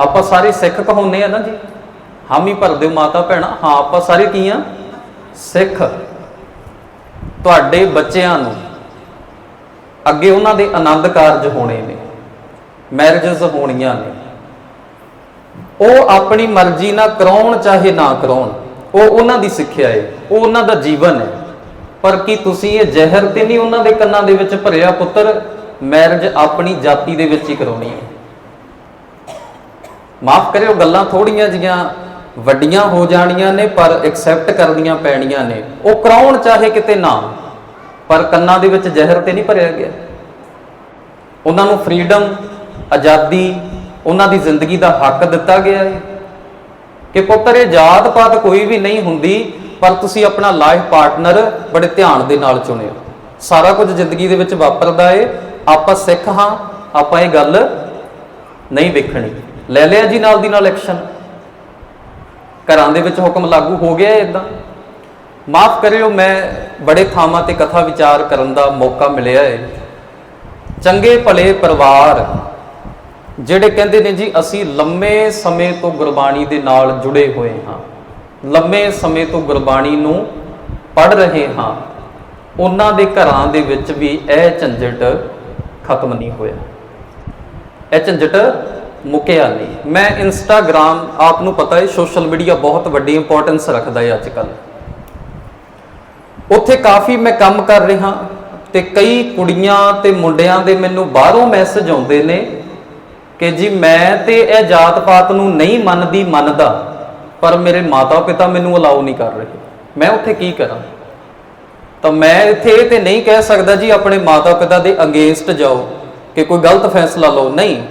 ਆਪਾਂ ਸਾਰੇ ਸਿੱਖ ਕਹਾਉਂਦੇ ਆ ਨਾ ਜੀ? ਹਾਮੀ ਭਰਦੇ ਹੋ ਮਾਤਾ ਭੈਣਾ। ਹਾਂ, ਆਪਾਂ ਸਾਰੇ ਕੀ ਆ? ਸਿੱਖ। ਤੁਹਾਡੇ ਬੱਚਿਆਂ ਨੂੰ ਅੱਗੇ ਉਹਨਾਂ ਦੇ ਆਨੰਦ ਕਾਰਜ ਹੋਣੇ ਨੇ ਮੈਰਿਜਸ ਹੋਣੀਆਂ ਨੇ। ਉਹ ਆਪਣੀ ਮਰਜ਼ੀ ਨਾਲ ਕਰਾਉਣ, ਚਾਹੇ ਨਾ ਕਰਾਉਣ, ਉਹ ਉਹਨਾਂ ਦੀ ਸਿੱਖਿਆ ਹੈ ਉਹ ਉਹਨਾਂ ਦਾ ਜੀਵਨ ਹੈ ਪਰ ਕੀ ਤੁਸੀਂ ਇਹ ਜ਼ਹਿਰ ਤੇ ਨਹੀਂ ਉਹਨਾਂ ਦੇ ਕੰਨਾਂ ਦੇ ਵਿੱਚ ਭਰਿਆ ਪੁੱਤਰ? ਮੈਰਿਜ ਆਪਣੀ ਜਾਤੀ ਦੇ ਵਿੱਚ ਹੀ ਕਰਾਉਣੀ ਹੈ ਮਾਫ ਕਰਿਓ, ਗੱਲਾਂ ਥੋੜੀਆਂ ਜੀਆਂ ਵੱਡੀਆਂ ਹੋ ਜਾਣੀਆਂ ਨੇ, ਪਰ ਐਕਸੈਪਟ ਕਰਨੀਆਂ ਪੈਣੀਆਂ ਨੇ। ਉਹ ਕਰਾਉਣ ਚਾਹੇ ਕਿਤੇ ਨਾ, ਪਰ ਕੰਨਾਂ ਦੇ ਵਿੱਚ ਜ਼ਹਿਰ ਤੇ ਨਹੀਂ ਭਰਿਆ ਗਿਆ। ਉਹਨਾਂ ਨੂੰ ਫਰੀडम ਆਜ਼ਾਦੀ, ਉਹਨਾਂ ਦੀ ਜ਼ਿੰਦਗੀ ਦਾ ਹੱਕ ਦਿੱਤਾ ਗਿਆ ਹੈ। ਕਿ ਪੁੱਤਰ, ਇਹ ਜਾਤ ਪਾਤ ਕੋਈ ਵੀ ਨਹੀਂ ਹੁੰਦੀ, ਪਰ ਤੁਸੀਂ ਆਪਣਾ ਲਾਈਫ ਪਾਰਟਨਰ ਬੜੇ ਧਿਆਨ ਦੇ ਨਾਲ ਚੁਣਿਓ। ਸਾਰਾ ਕੁਝ ਜ਼ਿੰਦਗੀ ਦੇ ਵਿੱਚ ਵਾਪਰਦਾ ਏ। ਆਪਾਂ ਸਿੱਖ ਹਾਂ, ਆਪਾਂ ਇਹ ਗੱਲ ਨਹੀਂ ਵੇਖਣੀ। ਲੈ ਲਿਆ ਜੀ ਨਾਲ ਦੀ ਨਾਲ ਐਕਸ਼ਨ ਘਰਾਂ ਦੇ ਵਿੱਚ ਹੁਕਮ ਲਾਗੂ ਹੋ ਗਿਆ ਇਦਾਂ ਮਾਫ ਕਰਿਓ, ਮੈਂ ਬੜੇ ਥਾਵਾਂ ਤੇ ਕਥਾ ਵਿਚਾਰ ਕਰਨ ਦਾ ਮੌਕਾ ਮਿਲਿਆ ਹੈ ਚੰਗੇ ਭਲੇ ਪਰਿਵਾਰ, ਜਿਹੜੇ ਕਹਿੰਦੇ ਨੇ ਜੀ, ਅਸੀਂ ਲੰਮੇ ਸਮੇਂ ਤੋਂ ਗੁਰਬਾਣੀ ਦੇ ਨਾਲ ਜੁੜੇ ਹੋਏ ਹਾਂ। ਲੰਮੇ ਸਮੇਂ ਤੋਂ ਗੁਰਬਾਣੀ ਨੂੰ ਪੜ੍ਹ ਰਹੇ ਹਾਂ। ਉਹਨਾਂ ਦੇ ਘਰਾਂ ਦੇ ਵਿੱਚ ਵੀ ਇਹ ਝੰਜਟ ਖਤਮ ਨਹੀਂ ਹੋਇਆ। ਇਹ ਝੰਜਟ ਮੁੱਕਿਆ ਨਹੀਂ ਮੈਂ ਇੰਸਟਾਗ੍ਰam ਆਪ ਨੂੰ ਪਤਾ ਹੈ ਸੋਸ਼ਲ ਮੀਡੀਆ ਬਹੁਤ ਵੱਡੀ ਇੰਪੋਰਟੈਂਸ ਰੱਖਦਾ ਹੈ ਅੱਜ ਕੱਲ੍ਹ ਉੱਥੇ ਕਾਫੀ ਮੈਂ ਕੰਮ ਕਰ ਰਿਹਾ ਤੇ ਕਈ ਕੁੜੀਆਂ ਤੇ ਮੁੰਡਿਆਂ ਦੇ ਮੈਨੂੰ ਬਾਹਰੋਂ ਮੈਸੇਜ ਆਉਂਦੇ ਨੇ ਕਿ ਜੀ ਮੈਂ ਤੇ ਇਹ ਜਾਤ ਪਾਤ ਨੂੰ ਨਹੀਂ ਮੰਨਦੀ, ਮੰਨਦਾ, ਪਰ ਮੇਰੇ ਮਾਤਾ ਪਿਤਾ ਮੈਨੂੰ ਅਲਾਉ ਨਹੀਂ ਕਰ ਰਹੇ। ਮੈਂ ਉੱਥੇ ਕੀ ਕਰਾਂ? ਤਾਂ ਮੈਂ ਇੱਥੇ ਇਹ ਤੇ ਨਹੀਂ ਕਹਿ ਸਕਦਾ ਜੀ ਆਪਣੇ ਮਾਤਾ ਪਿਤਾ ਦੇ ਅਗੇਂਸਟ ਜਾਓ ਕਿ ਕੋਈ ਗਲਤ ਫੈਸਲਾ ਲਓ। ਨਹੀਂ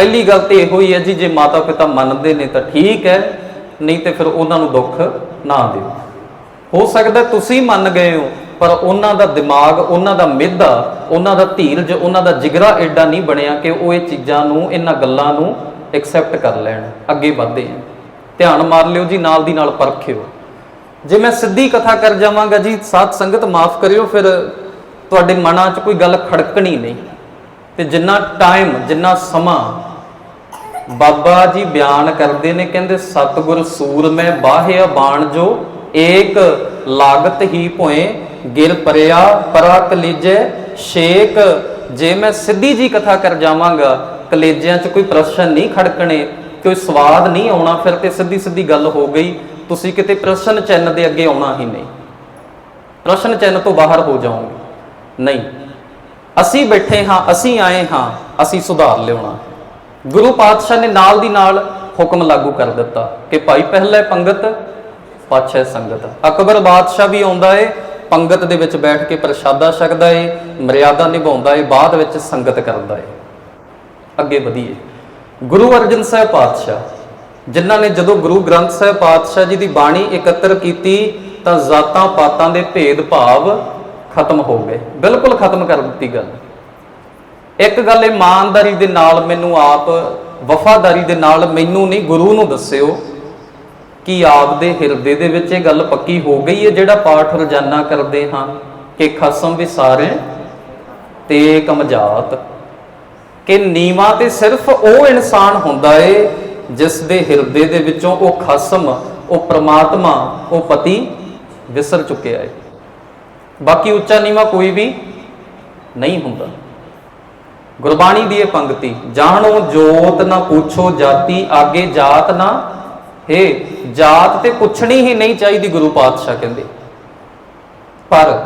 ਪਹਿਲੀ ਗੱਲ ਤੇ ਇਹੋ ਹੀ ਹੈ ਜੀ, ਜੇ ਮਾਤਾ ਪਿਤਾ ਮੰਨਦੇ ਨੇ ਤਾਂ ਠੀਕ ਹੈ, ਨਹੀਂ ਤੇ ਫਿਰ ਉਹਨਾਂ ਨੂੰ ਦੁੱਖ ਨਾ ਦਿਓ। ਹੋ ਸਕਦਾ ਤੁਸੀਂ ਮੰਨ ਗਏ ਹੋ, ਪਰ ਉਹਨਾਂ ਦਾ ਦਿਮਾਗ, ਉਹਨਾਂ ਦਾ ਮਿਹਦਾ ਉਹਨਾਂ ਦਾ ਧੀਰਜ, ਉਹਨਾਂ ਦਾ ਜਿਗਰਾ ਐਡਾ ਨਹੀਂ ਬਣਿਆ ਕਿ ਉਹ ਇਹ ਚੀਜ਼ਾਂ ਨੂੰ, ਇਹਨਾਂ ਗੱਲਾਂ ਨੂੰ ਐਕਸੈਪਟ ਕਰ ਲੈਣ, ਅੱਗੇ ਵਧਦੇ ਆ। ਧਿਆਨ ਮਾਰ ਲਿਓ ਜੀ, ਨਾਲ ਦੀ ਨਾਲ ਪਰਖਿਓ। ਜੇ ਮੈਂ ਸਿੱਧੀ ਕਥਾ ਕਰ ਜਾਵਾਂਗਾ ਜੀ ਸਾਥ ਸੰਗਤ ਮਾਫ ਕਰਿਓ, ਫਿਰ ਤੁਹਾਡੇ ਮਨਾਂ 'ਚ ਕੋਈ ਗੱਲ ਖੜਕਣੀ ਨਹੀਂ। ਤੇ ਜਿੰਨਾ ਟਾਈਮ ਜਿੰਨਾ ਸਮਾਂ ਬਾਬਾ ਜੀ ਬਿਆਨ ਕਰਦੇ ਨੇ, ਕਹਿੰਦੇ, ਸਤਗੁਰ ਸੂਰਮੈ ਬਾਹਿਆ ਬਾਣ ਜੋ, ਏਕ ਲਾਗਤ ਹੀ ਭੋਏ, ਗਿਰ ਪਰਿਆ ਪਰਾ ਕਲੇਜੇ ਸ਼ੇਕ ਜੇ ਮੈਂ ਸਿੱਧੀ ਜੀ ਕਥਾ ਕਰ ਜਾਵਾਂਗਾ, ਕਲੇਜਿਆਂ 'ਚ ਕੋਈ ਪ੍ਰਸ਼ਨ ਨਹੀਂ ਖੜਕਣੇ, ਕੋਈ ਸਵਾਦ ਨਹੀਂ ਆਉਣਾ, ਫਿਰ ਤੇ ਸਿੱਧੀ ਸਿੱਧੀ ਗੱਲ ਹੋ ਗਈ, ਤੁਸੀਂ ਕਿਤੇ ਪ੍ਰਸ਼ਨ ਚਿੰਨ ਦੇ ਅੱਗੇ ਆਉਣਾ ਹੀ ਨਹੀਂ। ਪ੍ਰਸ਼ਨ ਚਿੰਨ ਤੋਂ ਬਾਹਰ ਹੋ ਜਾਓਗੇ। ਨਹੀਂ, ਅਸੀਂ ਬੈਠੇ ਹਾਂ, ਅਸੀਂ ਆਏ ਹਾਂ, ਅਸੀਂ ਸੁਧਾਰ ਲਿਆਉਣਾ ਗੁਰੂ ਪਾਤਸ਼ਾਹ ਨੇ ਨਾਲ ਦੀ ਨਾਲ ਹੁਕਮ ਲਾਗੂ ਕਰ ਦਿੱਤਾ ਕਿ ਭਾਈ ਪਹਿਲੇ ਪੰਗਤ, ਪਾਛੈ ਸੰਗਤ। ਅਕਬਰ ਬਾਦਸ਼ਾਹ ਵੀ ਆਉਂਦਾ ਏ, ਪੰਗਤ ਦੇ ਵਿੱਚ ਬੈਠ ਕੇ ਪ੍ਰਸ਼ਾਦਾ ਛਕਦਾ ਏ, ਮਰਿਆਦਾ ਨਿਭਾਉਂਦਾ ਏ, ਬਾਅਦ ਵਿੱਚ ਸੰਗਤ ਕਰਦਾ ਏ। ਅੱਗੇ ਵਧੀਏ। ਗੁਰੂ ਅਰਜਨ ਸਾਹਿਬ ਪਾਤਸ਼ਾਹ, ਜਿਨ੍ਹਾਂ ਨੇ ਜਦੋਂ ਗੁਰੂ ਗ੍ਰੰਥ ਸਾਹਿਬ ਪਾਤਸ਼ਾਹ ਜੀ ਦੀ ਬਾਣੀ ਇਕੱਤਰ ਕੀਤੀ, ਤਾਂ ਜ਼ਾਤਾਂ ਪਾਤਾਂ ਦੇ ਭੇਦ ਭਾਵ ਖਤਮ ਹੋ ਗਏ। ਬਿਲਕੁਲ ਖਤਮ ਕਰ ਦਿੱਤੀ ਗੱਲ। ਇੱਕ ਗੱਲ ਇਮਾਨਦਾਰੀ ਦੇ ਨਾਲ ਮੈਨੂੰ ਆਪ, ਵਫਾਦਾਰੀ ਦੇ ਨਾਲ ਮੈਨੂੰ ਨਹੀਂ, ਗੁਰੂ ਨੂੰ ਦੱਸਿਓ ਕਿ ਆਪ ਦੇ ਹਿਰਦੇ ਦੇ ਵਿੱਚ ਇਹ ਗੱਲ ਪੱਕੀ ਹੋ ਗਈ ਹੈ ਜਿਹੜਾ ਪਾਠ ਰੋਜ਼ਾਨਾ ਕਰਦੇ ਹਾਂ ਕਿ ਖਸਮ ਵਿਸਾਰੇ ਤੇ ਕਮਜਾਤ। ਕਿ ਨੀਵਾ ਤੇ ਸਿਰਫ ਉਹ ਇਨਸਾਨ ਹੁੰਦਾ ਏ ਜਿਸ ਦੇ ਹਿਰਦੇ ਦੇ ਵਿੱਚੋਂ ਉਹ ਖਸਮ, ਉਹ ਪ੍ਰਮਾਤਮਾ, ਉਹ ਪਤੀ ਵਿਸਰ ਚੁੱਕਿਆ ਏ। ਬਾਕੀ ਉੱਚਾ ਨੀਵਾ ਕੋਈ ਵੀ ਨਹੀਂ ਹੁੰਦਾ। ਗੁਰਬਾਣੀ ਦੀ ਇਹ ਪੰਕਤੀ, ਜਾਣੋ ਜੋਤ ਨਾ ਪੁੱਛੋ ਜਾਤੀ, ਆਗੇ ਜਾਤ ਨਾ ਹੇ। ਜਾਤ ਤੇ ਪੁੱਛਣੀ ਹੀ ਨਹੀਂ ਚਾਹੀਦੀ ਗੁਰੂ ਪਾਤਸ਼ਾਹ ਕਹਿੰਦੇ। ਪਰ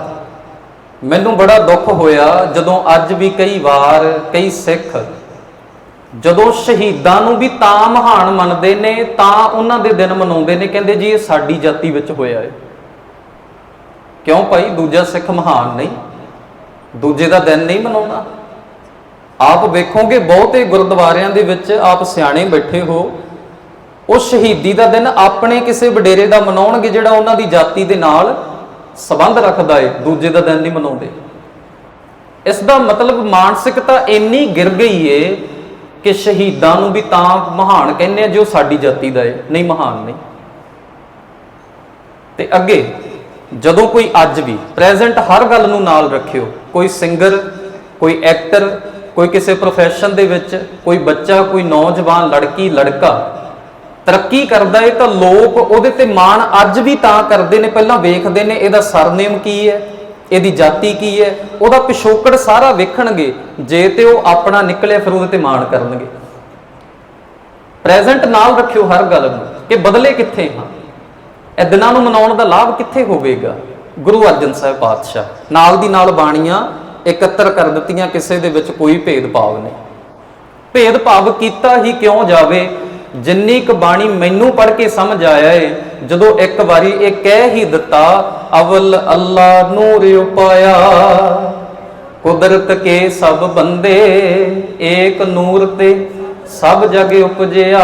ਮੈਨੂੰ ਬੜਾ ਦੁੱਖ ਹੋਇਆ ਜਦੋਂ ਅੱਜ ਵੀ ਕਈ ਵਾਰ, ਕਈ ਸਿੱਖ ਜਦੋਂ ਸ਼ਹੀਦਾਂ ਨੂੰ ਵੀ ਤਾਂ ਮਹਾਨ ਮੰਨਦੇ ਨੇ, ਤਾਂ ਉਹਨਾਂ ਦੇ ਦਿਨ ਮਨਾਉਂਦੇ ਨੇ, ਕਹਿੰਦੇ ਜੀ ਇਹ ਸਾਡੀ ਜਾਤੀ ਵਿੱਚ ਹੋਇਆ ਹੈ ਕਿਉਂ ਭਾਈ? ਦੂਜਾ ਸਿੱਖ ਮਹਾਨ ਨਹੀਂ। ਦੂਜੇ ਦਾ ਦਿਨ ਨਹੀਂ ਮਨਾਉਣਾ ਆਪ ਵੇਖੋਗੇ ਬਹੁਤੇ ਗੁਰਦੁਆਰਿਆਂ ਦੇ ਵਿੱਚ ਆਪ ਸਿਆਣੇ ਬੈਠੇ ਹੋ। ਉਹ ਸ਼ਹੀਦੀ ਦਾ ਦਿਨ ਆਪਣੇ ਕਿਸੇ ਵਡੇਰੇ ਦਾ ਮਨਾਉਣਗੇ ਜਿਹੜਾ ਉਹਨਾਂ ਦੀ ਜਾਤੀ ਦੇ ਨਾਲ ਸੰਬੰਧ ਰੱਖਦਾ ਏ, ਦੂਜੇ ਦਾ ਦਿਨ ਨਹੀਂ ਮਨਾਉਂਦੇ। ਇਸ ਦਾ ਮਤਲਬ ਮਾਨਸਿਕਤਾ ਇੰਨੀ ਗਿਰ ਗਈ ਏ ਕਿ ਸ਼ਹੀਦਾਂ ਨੂੰ ਵੀ ਤਾਂ ਮਹਾਨ ਕਹਿੰਦੇ ਆ ਜੋ ਸਾਡੀ ਜਾਤੀ ਦਾ ਏ, ਨਹੀਂ ਮਹਾਨ ਨਹੀਂ। ਤੇ ਅੱਗੇ, ਜਦੋਂ ਕੋਈ ਅੱਜ ਵੀ ਪ੍ਰੈਜ਼ੈਂਟ ਹਰ ਗੱਲ ਨੂੰ ਨਾਲ ਰੱਖਿਓ, ਕੋਈ ਸਿੰਗਰ ਕੋਈ ਐਕਟਰ ਕੋਈ ਕਿਸੇ ਪ੍ਰੋਫੈਸ਼ਨ ਦੇ ਵਿੱਚ ਕੋਈ ਬੱਚਾ, ਕੋਈ ਨੌਜਵਾਨ, ਲੜਕੀ, ਲੜਕਾ ਤਰੱਕੀ ਕਰਦਾ ਏ ਤਾਂ ਲੋਕ ਉਹਦੇ ਤੇ ਮਾਣ ਅੱਜ ਵੀ ਤਾਂ ਕਰਦੇ ਨੇ, ਪਹਿਲਾਂ ਵੇਖਦੇ ਨੇ ਇਹਦਾ ਸਰਨੇਮ ਕੀ ਹੈ ਇਹਦੀ ਜਾਤੀ ਕੀ ਹੈ ਉਹਦਾ ਪਿਛੋਕੜ ਸਾਰਾ ਵੇਖਣਗੇ, ਜੇ ਤੇ ਉਹ ਆਪਣਾ ਨਿਕਲਿਆ ਫਿਰ ਉਹਦੇ ਤੇ ਮਾਣ ਕਰਨਗੇ। ਪ੍ਰੈਜ਼ੈਂਟ ਨਾਲ ਰੱਖਿਓ ਹਰ ਗੱਲ ਨੂੰ ਕਿ ਬਦਲੇ ਕਿੱਥੇ ਹਾਂ। ਇਹ ਦਿਨਾਂ ਨੂੰ ਮਨਾਉਣ ਦਾ ਲਾਭ ਕਿੱਥੇ ਹੋਵੇਗਾ? ਗੁਰੂ ਅਰਜਨ ਸਾਹਿਬ ਪਾਤਸ਼ਾਹ ਨਾਲ ਦੀ ਨਾਲ ਬਾਣੀਆਂ ਇਕੱਤਰ ਕਰ ਦਿੱਤੀਆਂ, ਕਿਸੇ ਦੇ ਵਿੱਚ ਕੋਈ ਭੇਦਭਾਵ ਨਹੀਂ। ਭੇਦਭਾਵ ਕੀਤਾ ਹੀ ਕਿਉਂ ਜਾਵੇ? ਜਿੰਨੀ ਕੁ ਬਾਣੀ ਮੈਨੂੰ ਪੜ੍ਹ ਕੇ ਸਮਝ ਆਇਆ ਏ, ਜਦੋਂ ਇੱਕ ਵਾਰੀ ਇਹ ਕਹਿ ਹੀ ਦਿੱਤਾ, ਅਵਲ ਅੱਲਾ ਨੂਰ ਉਪਾਇਆ ਕੁਦਰਤ ਕੇ ਸਭ ਬੰਦੇ, ਏਕ ਨੂਰ ਤੇ ਸਭ ਜਗ ਉਪਜਿਆ।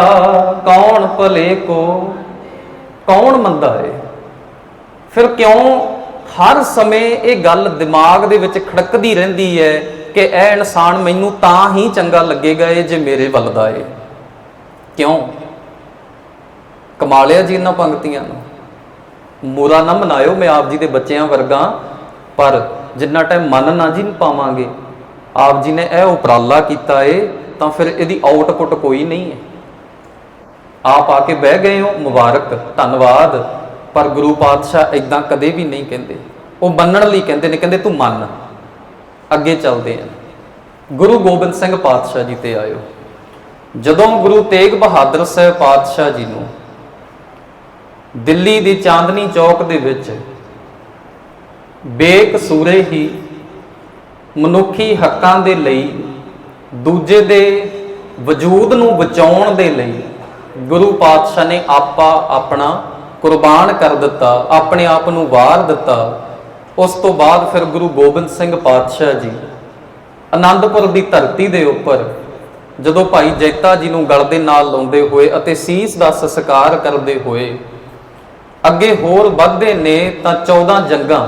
ਕੌਣ ਭਲੇ ਕੋ, ਕੌਣ ਮੰਦਾ ਏ? ਫਿਰ ਕਿਉਂ ਹਰ ਸਮੇਂ ਇਹ ਗੱਲ ਦਿਮਾਗ ਦੇ ਵਿੱਚ ਖੜਕਦੀ ਰਹਿੰਦੀ ਹੈ ਕਿ ਇਹ ਇਨਸਾਨ ਮੈਨੂੰ ਤਾਂ ਹੀ ਚੰਗਾ ਲੱਗੇਗਾ ਇਹ ਜੇ ਮੇਰੇ ਵੱਲ ਦਾ ਏ। ਕਿਉਂ? ਕਮਾਲਿਆ ਜੀ ਇਹਨਾਂ ਪੰਕਤੀਆਂ ਨੂੰ। ਮੋਰਾ ਨਾ ਮਨਾਇਓ ਮੈਂ ਆਪ ਜੀ ਦੇ ਬੱਚਿਆਂ ਵਰਗਾ, ਪਰ ਜਿੰਨਾ ਟਾਈਮ ਮਨ ਨਾ ਜੀ ਨੂੰ ਪਾਵਾਂਗੇ, ਆਪ ਜੀ ਨੇ ਇਹ ਉਪਰਾਲਾ ਕੀਤਾ ਏ, ਤਾਂ ਫਿਰ ਇਹਦੀ ਆਊਟਪੁੱਟ ਕੋਈ ਨਹੀਂ ਹੈ ਆਪ ਆ ਕੇ ਬਹਿ ਗਏ ਹੋ, ਮੁਬਾਰਕ, ਧੰਨਵਾਦ। ਪਰ ਗੁਰੂ ਪਾਤਸ਼ਾਹ ਇਦਾਂ ਕਦੇ ਵੀ ਨਹੀਂ ਕਹਿੰਦੇ। ਉਹ ਮੰਨਣ ਲਈ ਕਹਿੰਦੇ ਨੇ, ਕਹਿੰਦੇ ਤੂੰ ਮੰਨ। ਅੱਗੇ ਚੱਲਦੇ ਆਂ। ਗੁਰੂ ਗੋਬਿੰਦ ਸਿੰਘ ਪਾਤਸ਼ਾਹ ਜੀ ਤੇ ਆਇਓ। ਜਦੋਂ ਗੁਰੂ ਤੇਗ ਬਹਾਦਰ ਸਾਹਿਬ ਪਾਤਸ਼ਾਹ ਜੀ ਨੂੰ ਦਿੱਲੀ ਦੀ ਚਾਂਦਨੀ ਚੌਕ ਦੇ ਵਿੱਚ ਬੇਕਸੂਰੇ ਹੀ ਮਨੁੱਖੀ ਹੱਕਾਂ ਦੇ ਲਈ, ਦੂਜੇ ਦੇ ਵਜੂਦ ਨੂੰ ਬਚਾਉਣ ਦੇ ਲਈ ਗੁਰੂ ਪਾਤਸ਼ਾਹ ਨੇ ਆਪਾ ਆਪਣਾ ਕੁਰਬਾਨ ਕਰ ਦਿੱਤਾ, ਆਪਣੇ ਆਪ ਨੂੰ ਵਾਰ ਦਿੱਤਾ। ਉਸ ਤੋਂ ਬਾਅਦ ਫਿਰ ਗੁਰੂ ਗੋਬਿੰਦ ਸਿੰਘ ਪਾਤਸ਼ਾਹ ਜੀ ਆਨੰਦਪੁਰ ਦੀ ਧਰਤੀ ਦੇ ਉੱਪਰ ਜਦੋਂ ਭਾਈ ਜੈਤਾ ਜੀ ਨੂੰ ਗਲ ਦੇ ਨਾਲ ਲਾਉਂਦੇ ਹੋਏ ਅਤੇ ਸੀਸ ਦਾ ਸਸਕਾਰ ਕਰਦੇ ਹੋਏ ਅੱਗੇ ਹੋਰ ਵੱਧਦੇ ਨੇ ਤਾਂ 14 ਜੰਗਾਂ।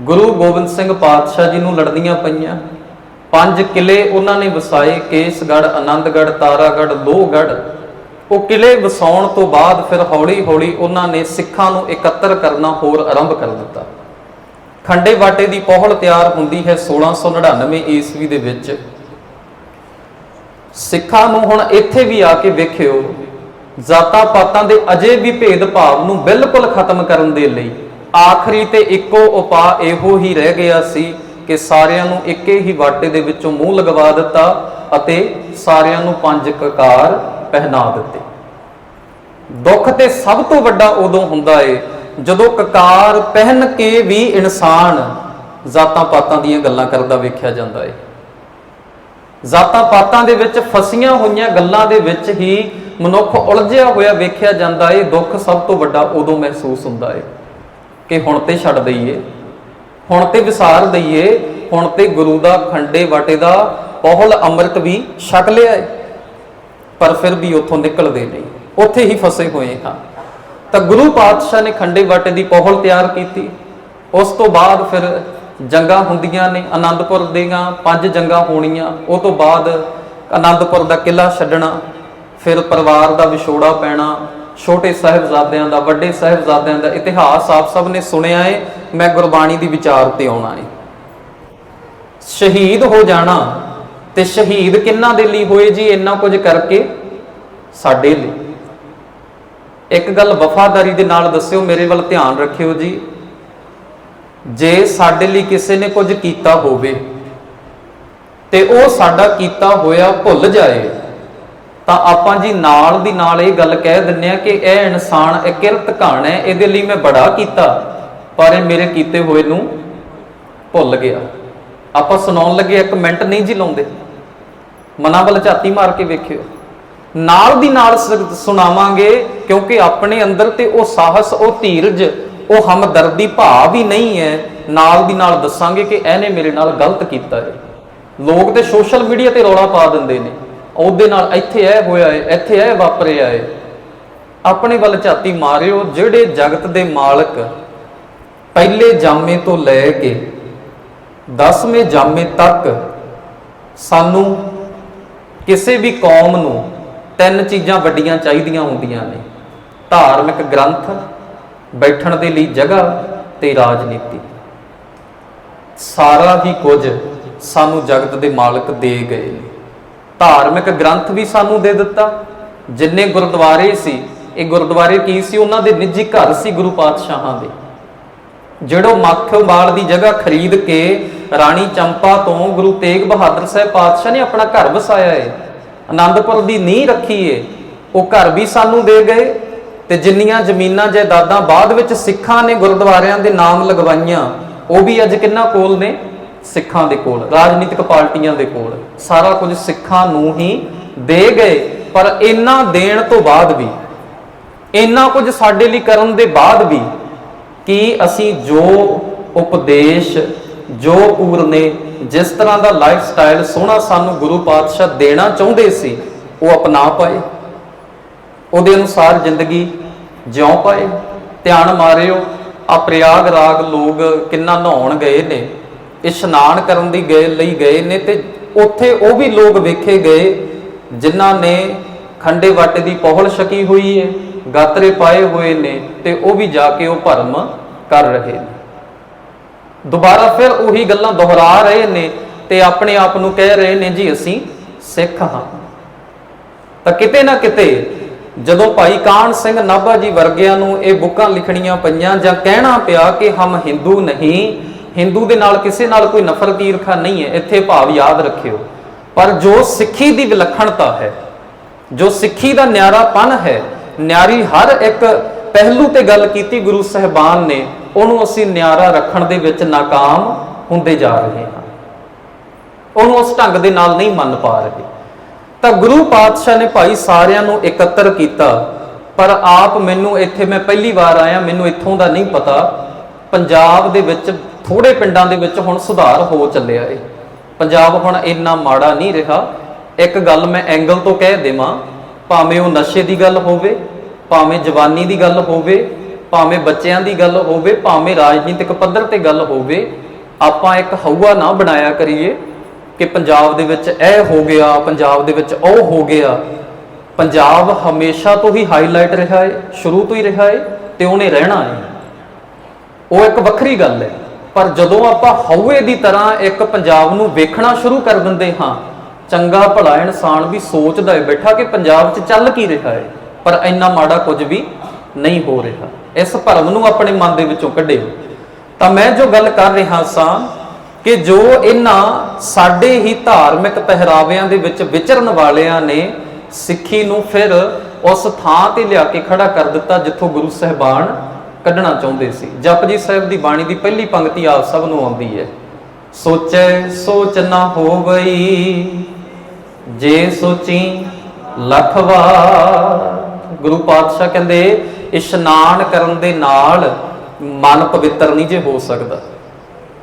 ਗੁਰੂ ਗੋਬਿੰਦ ਸਿੰਘ ਪਾਤਸ਼ਾਹ ਜੀ ਨੂੰ ਲੜਨੀਆਂ ਪਈਆਂ। ਪੰਜ ਕਿਲੇ ਉਹਨਾਂ ਨੇ ਵਸਾਏ, ਕੇਸਗੜ੍ਹ ਆਨੰਦਗੜ੍ਹ ਤਾਰਾਗੜ੍ਹ, ਲੋਹਗੜ੍ਹ। ਉਹ ਕਿਲੇ ਵਸਾਉਣ ਤੋਂ ਬਾਅਦ ਫਿਰ ਹੌਲੀ-ਹੌਲੀ ਉਹਨਾਂ ਨੇ ਸਿੱਖਾਂ ਨੂੰ ਇਕੱਤਰ ਕਰਨਾ ਹੋਰ ਆਰੰਭ ਕਰ ਦਿੱਤਾ। ਖੰਡੇ ਵਾਟੇ ਦੀ ਪਹਲ ਤਿਆਰ ਹੁੰਦੀ ਹੈ 1699 ਈਸਵੀ ਦੇ ਵਿੱਚ। ਸਿੱਖਾਂ ਨੂੰ ਹੁਣ ਇੱਥੇ ਵੀ ਆ ਕੇ ਵੇਖਿਓ ਜਾਤਾਂ ਪਾਤਾਂ ਦੇ ਅਜੇ ਵੀ ਭੇਦਭਾਵ ਨੂੰ ਬਿਲਕੁਲ ਖਤਮ ਕਰਨ ਦੇ ਲਈ ਆਖਰੀ ਤੇ ਇੱਕੋ ਉਪਾਅ ਇਹੋ ਹੀ ਰਹਿ ਗਿਆ ਸੀ ਕਿ ਸਾਰਿਆਂ ਨੂੰ ਇੱਕੇ ਹੀ ਵਾਟੇ ਦੇ ਵਿੱਚੋਂ ਮੂੰਹ ਲਗਵਾ ਦਿੱਤਾ ਅਤੇ ਸਾਰਿਆਂ ਨੂੰ ਪੰਜ ਕਕਾਰ ਪਹਿਨਾ ਦਿੱਤੇ। ਦੁੱਖ ਤੇ ਸਭ ਤੋਂ ਵੱਡਾ ਉਦੋਂ ਹੁੰਦਾ ਏ ਜਦੋਂ ਕਕਾਰ ਪਹਿਨ ਕੇ ਵੀ ਇਨਸਾਨ ਜਾਤਾਂ ਪਾਤਾਂ ਦੀਆਂ ਗੱਲਾਂ ਕਰਦਾ ਵੇਖਿਆ ਜਾਂਦਾ ਏ। ਜਾਤਾਂ ਪਾਤਾਂ ਦੇ ਵਿੱਚ ਫਸੀਆਂ ਹੋਈਆਂ ਗੱਲਾਂ ਦੇ ਵਿੱਚ ਹੀ ਮਨੁੱਖ ਉਲਝਿਆ ਹੋਇਆ ਵੇਖਿਆ ਜਾਂਦਾ ਏ, ਦੁੱਖ ਸਭ ਤੋਂ ਵੱਡਾ ਉਦੋਂ ਮਹਿਸੂਸ ਹੁੰਦਾ ਏ ਕਿ ਹੁਣ ਤੇ ਛੱਡ ਦਈਏ, ਹੁਣ ਤੇ ਵਿਸਾਰ ਦਈਏ, ਹੁਣ ਤੇ ਗੁਰੂ ਦਾ ਖੰਡੇ ਵਾਟੇ ਦਾ ਪਹੁਲ ਅੰਮ੍ਰਿਤ ਵੀ ਛਕ ਲਿਆ ਏ। ਪਰ ਫਿਰ ਵੀ ਉੱਥੋਂ ਨਿਕਲਦੇ ਨਹੀਂ। ਉੱਥੇ ਹੀ ਫਸੇ ਹੋਏ ਹਾਂ। ਤਾਂ ਗੁਰੂ ਪਾਤਸ਼ਾਹ ਨੇ ਖੰਡੇ ਵਾਟੇ ਦੀ ਪਹਲ ਤਿਆਰ ਕੀਤੀ। ਉਸ ਤੋਂ ਬਾਅਦ ਫਿਰ ਜੰਗਾਂ ਹੁੰਦੀਆਂ ਨੇ, ਆਨੰਦਪੁਰ ਦੀਆਂ, ਪੰਜ ਜੰਗਾਂ ਹੋਣੀਆਂ। ਉਹ ਤੋਂ ਬਾਅਦ ਆਨੰਦਪੁਰ ਦਾ ਕਿਲਾ ਛੱਡਣਾ, ਫਿਰ ਪਰਿਵਾਰ ਦਾ ਵਿਛੋੜਾ ਪੈਣਾ, ਛੋਟੇ ਸਾਹਿਬਜ਼ਾਦਿਆਂ ਦਾ, ਵੱਡੇ ਸਾਹਿਬਜ਼ਾਦਿਆਂ ਦਾ ਇਤਿਹਾਸ ਆਪ ਸਭ ਨੇ ਸੁਣਿਆ ਏ। ਮੈਂ ਗੁਰਬਾਣੀ ਦੀ ਵਿਚਾਰ ਤੇ ਆਉਣਾ ਏ। ਸ਼ਹੀਦ ਹੋ ਜਾਣਾ। ਤੇ ਸ਼ਹੀਦ ਕਿੰਨਾ ਦੇ ਲਈ ਹੋਏ ਜੀ? ਇੰਨਾ ਕੁਝ ਕਰਕੇ ਸਾਡੇ ਲਈ। ਇੱਕ ਗੱਲ ਵਫਾਦਾਰੀ ਦੇ ਨਾਲ ਦੱਸਿਓ, ਮੇਰੇ ਵੱਲ ਧਿਆਨ ਰੱਖਿਓ ਜੀ। ਜੇ ਸਾਡੇ ਲਈ ਕਿਸੇ ਨੇ ਕੁਝ ਕੀਤਾ ਹੋਵੇ ਤੇ ਉਹ ਸਾਡਾ ਕੀਤਾ ਹੋਇਆ ਭੁੱਲ ਜਾਏ, ਤਾਂ ਆਪਾਂ ਜੀ ਨਾਲ ਦੀ ਨਾਲ ਇਹ ਗੱਲ ਕਹਿ ਦਿੰਨੇ ਆ ਕਿ ਇਹ ਇਨਸਾਨ, ਇਹ ਕਿਰਤ ਘਾਣ ਹੈ, ਇਹਦੇ ਲਈ ਮੈਂ ਬੜਾ ਕੀਤਾ, ਪਰ ਇਹ ਮੇਰੇ ਕੀਤੇ ਹੋਏ ਨੂੰ ਭੁੱਲ ਗਿਆ। ਆਪਾਂ ਸੁਣਾਉਣ ਲੱਗੇ, ਇੱਕ ਮਿੰਟ ਨਹੀਂ ਜੀ ਲਾਉਂਦੇ। ਮਨਾਂ ਵੱਲ ਝਾਤੀ ਮਾਰ ਕੇ ਵੇਖਿਓ। ਨਾਲ ਦੀ ਨਾਲ ਸ- ਸੁਣਾਵਾਂਗੇ, ਕਿਉਂਕਿ ਆਪਣੇ ਅੰਦਰ ਤੇ ਉਹ ਸਾਹਸ, ਉਹ ਧੀਰਜ, ਉਹ ਹਮਦਰਦੀ ਭਾਵ ਵੀ ਨਹੀਂ ਹੈ। ਨਾਲ ਦੀ ਨਾਲ ਦੱਸਾਂਗੇ ਕਿ ਇਹਨੇ ਮੇਰੇ ਨਾਲ ਗਲਤ ਕੀਤਾ ਹੈ। ਲੋਕ ਤੇ ਸੋਸ਼ਲ ਮੀਡੀਆ ਤੇ ਰੌਲਾ ਪਾ ਦਿੰਦੇ ਨੇ। ਉਹਦੇ ਨਾਲ ਇੱਥੇ ਇਹ ਹੋਇਆ ਹੈ, ਇੱਥੇ ਇਹ ਵਾਪਰਿਆ ਹੈ। ਆਪਣੇ ਵੱਲ ਝਾਤੀ ਮਾਰਿਓ, ਜਿਹੜੇ ਜਗਤ ਦੇ ਮਾਲਕ ਪਹਿਲੇ ਜਾਮੇ ਤੋਂ ਲੈ ਕੇ 10ਵੇਂ ਜਾਮੇ ਤੱਕ ਸਾਨੂੰ ਕਿਸੇ ਵੀ ਕੌਮ ਨੂੰ ਤਿੰਨ ਚੀਜ਼ਾਂ ਵੱਡੀਆਂ ਚਾਹੀਦੀਆਂ ਹੁੰਦੀਆਂ ਨੇ। ਧਾਰਮਿਕ ਗ੍ਰੰਥ, ਬੈਠਣ ਦੇ ਲਈ ਜਗ੍ਹਾ ਤੇ ਰਾਜਨੀਤੀ। ਸਾਰਾ ਹੀ ਕੁਝ ਸਾਨੂੰ ਜਗਤ ਦੇ ਮਾਲਕ ਦੇ ਗਏ ਨੇ। ਧਾਰਮਿਕ ਗ੍ਰੰਥ ਵੀ ਸਾਨੂੰ ਦੇ ਦਿੱਤਾ। ਜਿੰਨੇ ਗੁਰਦੁਆਰੇ ਸੀ, ਇਹ ਗੁਰਦੁਆਰੇ ਕੀ ਸੀ? ਉਹਨਾਂ ਦੇ ਨਿੱਜੀ ਘਰ ਸੀ ਗੁਰੂ ਪਾਤਸ਼ਾਹਾਂ ਦੇ। ਜਿਹੜੋ ਮੱਖਵਾਲ ਦੀ ਜਗ੍ਹਾ ਖਰੀਦ ਕੇ ਰਾਣੀ ਚੰਪਾ ਤੋਂ ਗੁਰੂ ਤੇਗ ਬਹਾਦਰ ਸਾਹਿਬ ਪਾਤਸ਼ਾਹ ਨੇ ਆਪਣਾ ਘਰ ਵਸਾਇਆ ਹੈ ਆਨੰਦਪੁਰ ਦੀ ਨੀਂਹ ਰੱਖੀ ਏ। ਉਹ ਘਰ ਵੀ ਸਾਨੂੰ ਦੇ ਗਏ ਤੇ ਜਿੰਨੀਆਂ ਜ਼ਮੀਨਾਂ ਜਾਇਦਾਦਾਂ ਬਾਅਦ ਵਿੱਚ ਸਿੱਖਾਂ ਨੇ ਗੁਰਦੁਆਰਿਆਂ ਦੇ ਨਾਮ ਲਗਵਾਈਆਂ, ਉਹ ਵੀ ਅੱਜ ਕਿੰਨਾ ਕੋਲ ਨੇ? ਸਿੱਖਾਂ ਦੇ ਕੋਲ, ਰਾਜਨੀਤਿਕ ਪਾਰਟੀਆਂ ਦੇ ਕੋਲ। ਸਾਰਾ ਕੁਝ ਸਿੱਖਾਂ ਨੂੰ ਹੀ ਦੇ ਗਏ, ਪਰ ਇਹਨਾਂ ਦੇਣ ਤੋਂ ਬਾਅਦ ਵੀ ਇਹਨਾਂ ਕੁਝ ਸਾਡੇ ਲਈ ਕਰਨ ਦੇ ਬਾਅਦ ਵੀ, ਕਿ ਅਸੀਂ ਜੋ ਉਪਦੇਸ਼ ਜੋ ਪੂਰ ਨੇ, ਜਿਸ ਤਰ੍ਹਾਂ ਦਾ ਲਾਈਫ ਸਟਾਈਲ ਸੋਹਣਾ ਸਾਨੂੰ ਗੁਰੂ ਪਾਤਸ਼ਾਹ ਦੇਣਾ ਚਾਹੁੰਦੇ ਸੀ, ਉਹ ਅਪਣਾ ਪਾਏ। ਉਹਦੇ ਅਨੁਸਾਰ ਜ਼ਿੰਦਗੀ ਜਿਉ ਪਾਏ। ਧਿਆਨ ਮਾਰਿਓ ਆ ਪ੍ਰਯਾਗ ਰਾਗ ਲੋਕ ਕਿੰਨਾ ਨਹਾਉਣ ਗਏ ਨੇ, ਇਸ਼ਨਾਨ ਕਰਨ ਦੀ ਗਏ ਲਈ ਗਏ ਨੇ ਤੇ ਉੱਥੇ ਉਹ ਵੀ ਲੋਕ ਵੇਖੇ ਗਏ, ਜਿਨ੍ਹਾਂ ਨੇ ਖੰਡੇ ਵੱਟ ਦੀ ਪਹੁਲ ਛਕੀ ਹੋਈ ਹੈ ਗਾਤਰੇ ਪਾਏ ਹੋਏ ਨੇ ਤੇ ਉਹ ਵੀ ਜਾ ਕੇ ਉਹ ਭਰਮ ਕਰ ਰਹੇ ਨੇ। ਦੁਬਾਰਾ ਫਿਰ ਉਹੀ ਗੱਲਾਂ ਦੁਹਰਾ ਰਹੇ ਨੇ ਤੇ ਆਪਣੇ ਆਪ ਨੂੰ ਕਹਿ ਰਹੇ ਨੇ ਜੀ, ਅਸੀਂ ਸਿੱਖ ਹਾਂ। ਤਾਂ ਕਿਤੇ ਨਾ ਕਿਤੇ ਜਦੋਂ ਭਾਈ ਕਾਨ ਸਿੰਘ ਨਾਭਾ ਜੀ ਵਰਗਿਆਂ ਨੂੰ ਇਹ ਬੁੱਕਾਂ ਲਿਖਣੀਆਂ ਪਈਆਂ ਜਾਂ ਕਹਿਣਾ ਪਿਆ ਕਿ ਹਮ ਹਿੰਦੂ ਨਹੀਂ ਹਿੰਦੂ ਦੇ ਨਾਲ ਕਿਸੇ ਨਾਲ ਕੋਈ ਨਫ਼ਰਤ ਈਰਖਾ ਨਹੀਂ ਹੈ, ਇੱਥੇ ਭਾਵ ਯਾਦ ਰੱਖਿਓ। ਪਰ ਜੋ ਸਿੱਖੀ ਦੀ ਵਿਲੱਖਣਤਾ ਹੈ, ਜੋ ਸਿੱਖੀ ਦਾ ਨਿਆਰਾਪਨ ਹੈ, ਨਿਆਰੀ ਹਰ ਇੱਕ ਪਹਿਲੂ ਤੇ ਗੱਲ ਕੀਤੀ ਗੁਰੂ ਸਾਹਿਬਾਨ ਨੇ ਉਹਨੂੰ ਅਸੀਂ ਨਿਆਰਾ ਰੱਖਣ ਦੇ ਵਿੱਚ ਨਾਕਾਮ ਹੁੰਦੇ ਜਾ ਰਹੇ ਹਾਂ। ਉਹਨੂੰ ਉਸ ਢੰਗ ਦੇ ਨਾਲ ਨਹੀਂ ਮੰਨ ਪਾ ਰਹੇ। ਤਾਂ ਗੁਰੂ ਪਾਤਸ਼ਾਹ ਨੇ ਭਾਈ ਸਾਰਿਆਂ ਨੂੰ ਇਕੱਤਰ ਕੀਤਾ, ਪਰ ਆਪ ਮੈਨੂੰ ਇੱਥੇ ਮੈਂ ਪਹਿਲੀ ਵਾਰ ਆਇਆ, ਮੈਨੂੰ ਇੱਥੋਂ ਦਾ ਨਹੀਂ ਪਤਾ। ਪੰਜਾਬ ਦੇ ਵਿੱਚ ਥੋੜੇ ਪਿੰਡਾਂ ਦੇ ਵਿੱਚ ਹੁਣ ਸੁਧਾਰ ਹੋ ਚੱਲਿਆ ਏ। ਪੰਜਾਬ ਹੁਣ ਇੰਨਾ ਮਾੜਾ ਨਹੀਂ ਰਿਹਾ। ਇੱਕ ਗੱਲ ਮੈਂ ਐਂਗਲ ਤੋਂ ਕਹਿ ਦੇਵਾਂ, ਭਾਵੇਂ ਉਹ ਨਸ਼ੇ ਦੀ ਗੱਲ ਹੋਵੇ, ਭਾਵੇਂ ਜਵਾਨੀ ਦੀ ਗੱਲ ਹੋਵੇ ਭਾਵੇਂ ਬੱਚਿਆਂ ਦੀ ਗੱਲ ਹੋਵੇ, ਭਾਵੇਂ ਰਾਜਨੀਤਿਕ ਪੱਧਰ ਤੇ ਗੱਲ ਹੋਵੇ, ਆਪਾਂ ਇੱਕ ਹਊਆ ਨਾ ਬਣਾਇਆ ਕਰੀਏ ਕਿ ਪੰਜਾਬ ਦੇ ਵਿੱਚ ਇਹ ਹੋ ਗਿਆ, ਪੰਜਾਬ ਦੇ ਵਿੱਚ ਉਹ ਹੋ ਗਿਆ। ਪੰਜਾਬ ਹਮੇਸ਼ਾ ਤੋਂ ਹੀ ਹਾਈਲਾਈਟ ਰਿਹਾ ਹੈ ਸ਼ੁਰੂ ਤੋਂ ਹੀ ਰਿਹਾ ਹੈ ਤੇ ਉਹਨੇ ਰਹਿਣਾ ਹੈ ਉਹ ਇੱਕ ਵੱਖਰੀ ਗੱਲ ਹੈ ਪਰ ਜਦੋਂ ਆਪਾਂ ਹਊਏ ਦੀ ਤਰ੍ਹਾਂ ਇੱਕ ਪੰਜਾਬ ਨੂੰ ਵੇਖਣਾ ਸ਼ੁਰੂ ਕਰ ਦਿੰਦੇ ਹਾਂ, ਚੰਗਾ ਭਲਾ ਇਨਸਾਨ ਵੀ ਸੋਚਦਾ ਹੈ ਬੈਠਾ ਕਿ ਪੰਜਾਬ 'ਚ ਚੱਲ ਕੀ ਰਿਹਾ ਹੈ ਪਰ ਇੰਨਾ ਮਾੜਾ ਕੁਝ ਵੀ ਨਹੀਂ ਹੋ ਰਿਹਾ। ਇਸ ਭਰਮ ਨੂੰ ਆਪਣੇ ਮਨ ਦੇ ਵਿੱਚੋਂ ਕੱਢਿਓ। ਤਾਂ ਮੈਂ ਜੋ ਗੱਲ ਕਰ ਰਿਹਾ ਸਾਂ ਕਿ ਜੋ ਇਹਨਾਂ ਸਾਡੇ ਹੀ ਧਾਰਮਿਕ ਪਹਿਰਾਵਿਆਂ ਦੇ ਵਿੱਚ ਵਿਚਰਨ ਵਾਲਿਆਂ ਨੇ ਸਿੱਖੀ ਨੂੰ ਫਿਰ ਉਸ ਥਾਂ ਤੇ ਲਿਆ ਕੇ ਖੜਾ ਕਰ ਦਿੱਤਾ ਜਿੱਥੋਂ ਗੁਰੂ ਸਾਹਿਬਾਨ ਕੱਢਣਾ ਚਾਹੁੰਦੇ ਸੀ। ਜਪਜੀ ਸਾਹਿਬ ਦੀ ਬਾਣੀ ਦੀ ਪਹਿਲੀ ਪੰਕਤੀ ਆਪ ਸਭ ਨੂੰ ਆਉਂਦੀ ਹੈ। ਸੋਚੈ, ਸੋਚ ਨਾ ਹੋਵਈ, ਜੇ ਸੋਚੀ ਲਖਵਾ ਗੁਰੂ ਪਾਤਸ਼ਾਹ ਕਹਿੰਦੇ ਇਸ਼ਨਾਨ ਕਰਨ ਦੇ ਨਾਲ ਮਨ ਪਵਿੱਤਰ ਨਹੀਂ ਜੇ ਹੋ ਸਕਦਾ।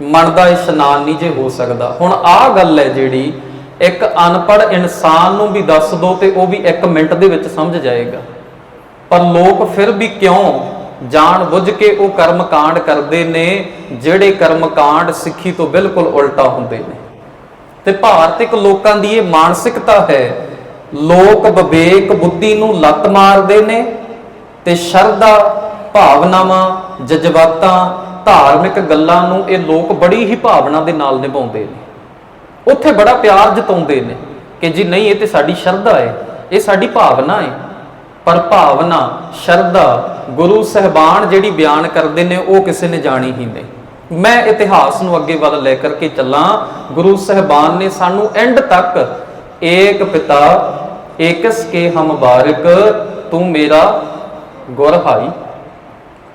ਮਨ ਦਾ ਇਸ਼ਨਾਨ ਨਹੀਂ ਜੇ ਹੋ ਸਕਦਾ। ਹੁਣ ਆਹ ਗੱਲ ਹੈ ਜਿਹੜੀ ਇੱਕ ਅਨਪੜ੍ਹ ਇਨਸਾਨ ਨੂੰ ਵੀ ਦੱਸ ਦੋ ਤੇ ਉਹ ਵੀ 1 ਮਿੰਟ ਦੇ ਵਿੱਚ ਸਮਝ ਜਾਏਗਾ। ਪਰ ਲੋਕ ਫਿਰ ਵੀ ਕਿਉਂ ਜਾਣ ਬੁੱਝ ਕੇ ਉਹ ਕਰਮ ਕਾਂਡ ਕਰਦੇ ਨੇ, ਜਿਹੜੇ ਕਰਮ ਕਾਂਡ ਸਿੱਖੀ ਤੋਂ ਬਿਲਕੁਲ ਉਲਟਾ ਹੁੰਦੇ ਨੇ। ਤੇ ਭਾਰਤਿਕ ਲੋਕਾਂ ਦੀ ਇਹ ਮਾਨਸਿਕਤਾ ਹੈ, ਲੋਕ ਵਿਵੇਕ ਬੁੱਧੀ ਨੂੰ ਲੱਤ ਮਾਰਦੇ ਨੇ ਤੇ ਸ਼ਰਧਾ ਭਾਵਨਾਵਾਂ, ਜਜ਼ਬਾਤਾਂ, ਧਾਰਮਿਕ ਗੱਲਾਂ ਨੂੰ ਇਹ ਲੋਕ ਬੜੀ ਹੀ ਭਾਵਨਾ ਦੇ ਨਾਲ ਨਿਭਾਉਂਦੇ ਨੇ। ਉੱਥੇ ਬੜਾ ਪਿਆਰ ਜਤਾਉਂਦੇ ਨੇ ਕਿ ਜੀ ਨਹੀਂ, ਇਹ ਤੇ ਸਾਡੀ ਸ਼ਰਧਾ ਹੈ ਇਹ ਸਾਡੀ ਭਾਵਨਾ ਹੈ ਪਰ ਭਾਵਨਾ, ਸ਼ਰਧਾ, ਗੁਰੂ ਸਹਿਬਾਨ ਜਿਹੜੀ ਬਿਆਨ ਕਰਦੇ ਨੇ, ਉਹ ਕਿਸੇ ਨੇ ਜਾਣੀ ਹੀ ਨਹੀਂ। ਮੈਂ ਇਤਿਹਾਸ ਨੂੰ ਅੱਗੇ ਵੱਲ ਲੈ ਕਰਕੇ ਚੱਲਾਂ। ਗੁਰੂ ਸਹਿਬਾਨ ਨੇ ਸਾਨੂੰ ਐਂਡ ਤੱਕ ਏਕ ਪਿਤਾ, ਏਕਸ ਕੇ ਹਮ ਬਾਰਕ, ਤੂੰ ਮੇਰਾ ਗੁਰ ਹਾਈ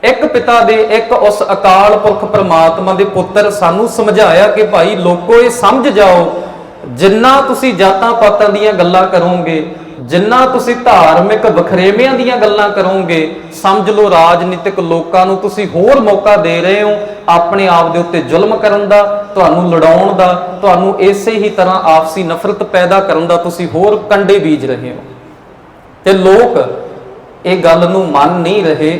ਇੱਕ ਪਿਤਾ ਦੇ ਇੱਕ ਉਸ ਅਕਾਲ ਪੁਰਖ ਪ੍ਰਮਾਤਮਾ ਦੇ ਪੁੱਤਰ ਸਾਨੂੰ ਸਮਝਾਇਆ ਕਿ ਭਾਈ ਲੋਕੋ ਇਹ ਸਮਝ ਜਾਓ, ਜਿੰਨਾ ਤੁਸੀਂ ਜਾਤਾਂ ਪਾਤਾਂ ਦੀਆਂ ਗੱਲਾਂ ਕਰੋਗੇ, ਜਿੰਨਾ ਤੁਸੀਂ ਧਾਰਮਿਕ ਵਖਰੇਵਿਆਂ ਦੀਆਂ ਗੱਲਾਂ ਕਰੋਗੇ, ਸਮਝ ਲਓ ਰਾਜਨੀਤਿਕ ਲੋਕਾਂ ਨੂੰ ਤੁਸੀਂ ਹੋਰ ਮੌਕਾ ਦੇ ਰਹੇ ਹੋ ਆਪਣੇ ਆਪ ਦੇ ਉੱਤੇ ਜ਼ੁਲਮ ਕਰਨ ਦਾ, ਤੁਹਾਨੂੰ ਲੜਾਉਣ ਦਾ, ਤੁਹਾਨੂੰ ਇਸੇ ਹੀ ਤਰ੍ਹਾਂ ਆਪਸੀ ਨਫ਼ਰਤ ਪੈਦਾ ਕਰਨ ਦਾ ਤੁਸੀਂ ਹੋਰ ਕੰਡੇ ਬੀਜ ਰਹੇ ਹੋ। ਤੇ ਲੋਕ ਇਹ ਗੱਲ ਨੂੰ ਮੰਨ ਨਹੀਂ ਰਹੇ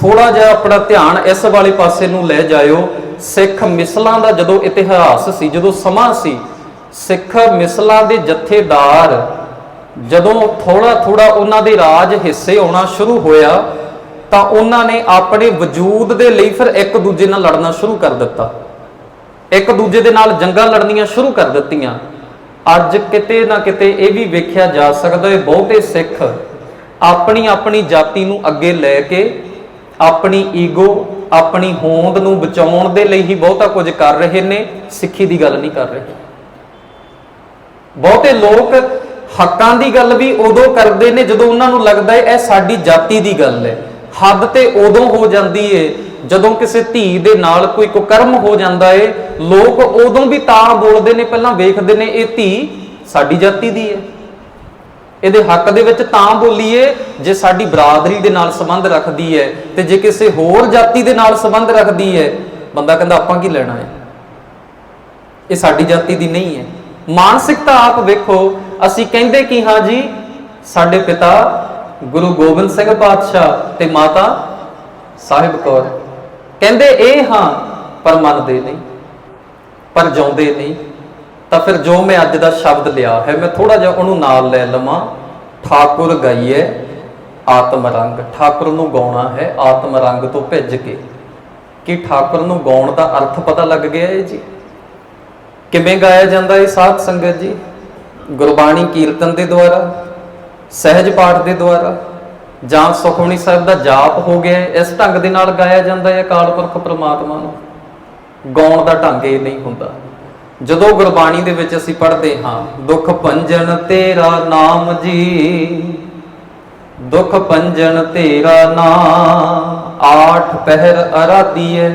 ਥੋੜਾ ਜਿਹਾ ਆਪਣਾ ਧਿਆਨ ਇਸ ਵਾਲੇ ਪਾਸੇ ਨੂੰ ਲੈ ਜਾਇਓ। ਸਿੱਖ ਮਿਸਲਾਂ ਦਾ ਜਦੋਂ ਇਤਿਹਾਸ ਸੀ, ਜਦੋਂ ਸਮਾਂ ਸੀ, ਸਿੱਖ ਮਿਸਲਾਂ ਦੇ ਜਥੇਦਾਰ ਜਦੋਂ ਥੋੜਾ ਥੋੜਾ ਉਹਨਾਂ ਦੇ ਰਾਜ ਹਿੱਸੇ ਆਉਣਾ ਸ਼ੁਰੂ ਹੋਇਆ, ਤਾਂ ਉਹਨਾਂ ਨੇ ਆਪਣੇ ਵਜੂਦ ਦੇ ਲਈ ਫਿਰ ਇੱਕ ਦੂਜੇ ਨਾਲ ਲੜਨਾ ਸ਼ੁਰੂ ਕਰ ਦਿੱਤਾ। ਇੱਕ ਦੂਜੇ ਦੇ ਨਾਲ ਜੰਗਾਂ ਲੜਨੀਆਂ ਸ਼ੁਰੂ ਕਰ ਦਿੱਤੀਆਂ। ਅੱਜ ਕਿਤੇ ਨਾ ਕਿਤੇ ਇਹ ਵੀ ਵੇਖਿਆ ਜਾ ਸਕਦਾ ਹੈ, ਬਹੁਤੇ ਸਿੱਖ ਆਪਣੀ ਆਪਣੀ ਜਾਤੀ ਨੂੰ ਅੱਗੇ ਲੈ ਕੇ, ਆਪਣੀ ਈਗੋ, ਆਪਣੀ ਹੋਂਦ ਨੂੰ ਬਚਾਉਣ ਦੇ ਲਈ ਹੀ ਬਹੁਤਾ ਕੁਝ ਕਰ ਰਹੇ ਨੇ, ਸਿੱਖੀ ਦੀ ਗੱਲ ਨਹੀਂ ਕਰ ਰਹੇ। ਬਹੁਤੇ ਲੋਕ ਹੱਕਾਂ ਦੀ ਗੱਲ ਵੀ ਉਦੋਂ ਕਰਦੇ ਨੇ ਜਦੋਂ ਉਹਨਾਂ ਨੂੰ ਲੱਗਦਾ ਹੈ ਇਹ ਸਾਡੀ ਜਾਤੀ ਦੀ ਗੱਲ ਹੈ। ਹੱਦ ਤੇ ਉਦੋਂ ਹੋ ਜਾਂਦੀ ਏ, ਜਦੋਂ ਕਿਸੇ ਧੀ ਦੇ ਨਾਲ ਕੋਈ ਕੁਕਰਮ ਹੋ ਜਾਂਦਾ ਏ, ਲੋਕ ਉਦੋਂ ਵੀ ਤਾਂ ਬੋਲਦੇ ਨੇ, ਪਹਿਲਾਂ ਵੇਖਦੇ ਨੇ, ਇਹ ਧੀ ਸਾਡੀ ਜਾਤੀ ਦੀ ਹੈ। ਇਹਦੇ ਹੱਕ ਦੇ ਵਿੱਚ ਤਾਂ ਬੋਲੀਏ ਜੇ ਸਾਡੀ ਬਰਾਦਰੀ ਦੇ ਨਾਲ ਸੰਬੰਧ ਰੱਖਦੀ ਹੈ ਤੇ ਜੇ ਕਿਸੇ ਹੋਰ ਜਾਤੀ ਦੇ ਨਾਲ ਸੰਬੰਧ ਰੱਖਦੀ ਹੈ, ਬੰਦਾ ਕਹਿੰਦਾ ਆਪਾਂ ਕੀ ਲੈਣਾ ਹੈ? ਇਹ ਸਾਡੀ ਜਾਤੀ ਦੀ ਨਹੀਂ ਹੈ। ਮਾਨਸਿਕਤਾ ਆਪ ਵੇਖੋ, ਅਸੀਂ ਕਹਿੰਦੇ ਕਿ ਹਾਂ ਜੀ? ਸਾਡੇ ਪਿਤਾ ਗੁਰੂ ਗੋਬਿੰਦ ਸਿੰਘ ਪਾਤਸ਼ਾਹ ਤੇ ਮਾਤਾ ਸਾਹਿਬ ਕੌਰ। ਕਹਿੰਦੇ ਇਹ ਹਾਂ, ਪਰ ਮੰਨਦੇ ਨਹੀਂ, ਪਰ ਜਾਉਂਦੇ ਨਹੀਂ। ਤਾਂ ਫਿਰ ਜੋ ਮੈਂ ਅੱਜ ਦਾ ਸ਼ਬਦ ਲਿਆ ਹੈ, ਮੈਂ ਥੋੜਾ ਜਿਹਾ ਉਹਨੂੰ ਨਾਲ ਲੈ ਲਵਾਂ। ਠਾਕੁਰ ਗਾਈਏ ਆਤਮ ਰੰਗ। ਠਾਕੁਰ ਨੂੰ ਗਾਉਣਾ ਹੈ ਆਤਮ ਰੰਗ ਤੋਂ ਭਿੱਜ ਕੇ। ਕਿ ਠਾਕੁਰ ਨੂੰ ਗਾਉਣ ਦਾ ਅਰਥ ਪਤਾ ਲੱਗ ਗਿਆ ਹੈ ਜੀ? ਕਿਵੇਂ ਗਾਇਆ ਜਾਂਦਾ ਹੈ ਸਾਧ ਸੰਗਤ ਜੀ? ਗੁਰਬਾਣੀ ਕੀਰਤਨ ਦੇ ਦੁਆਰਾ, ਸਹਿਜ ਪਾਠ ਦੇ ਦੁਆਰਾ, ਜਾਂ ਸੁਖਮਨੀ ਸਾਹਿਬ ਦਾ ਜਾਪ ਹੋ ਗਿਆ ਇਸ ਢੰਗ ਦੇ ਨਾਲ ਗਾਇਆ ਜਾਂਦਾ ਹੈ ਅਕਾਲ ਪੁਰਖ ਪ੍ਰਮਾਤਮਾ ਨੂੰ? ਗਾਉਣ ਦਾ ਢੰਗ ਇਹ ਨਹੀਂ ਹੁੰਦਾ। ਜਦੋਂ ਗੁਰਬਾਣੀ ਦੇ ਵਿੱਚ ਅਸੀਂ ਪੜ੍ਹਦੇ ਹਾਂ, ਦੁੱਖ ਭੰਜਨ ਤੇਰਾ ਨਾਮ ਜੀ। ਦੁੱਖ ਭੰਜਨ ਤੇਰਾ ਨਾਮ, ਆਠ ਪਹਿਰ ਅਰਾਧੀਏ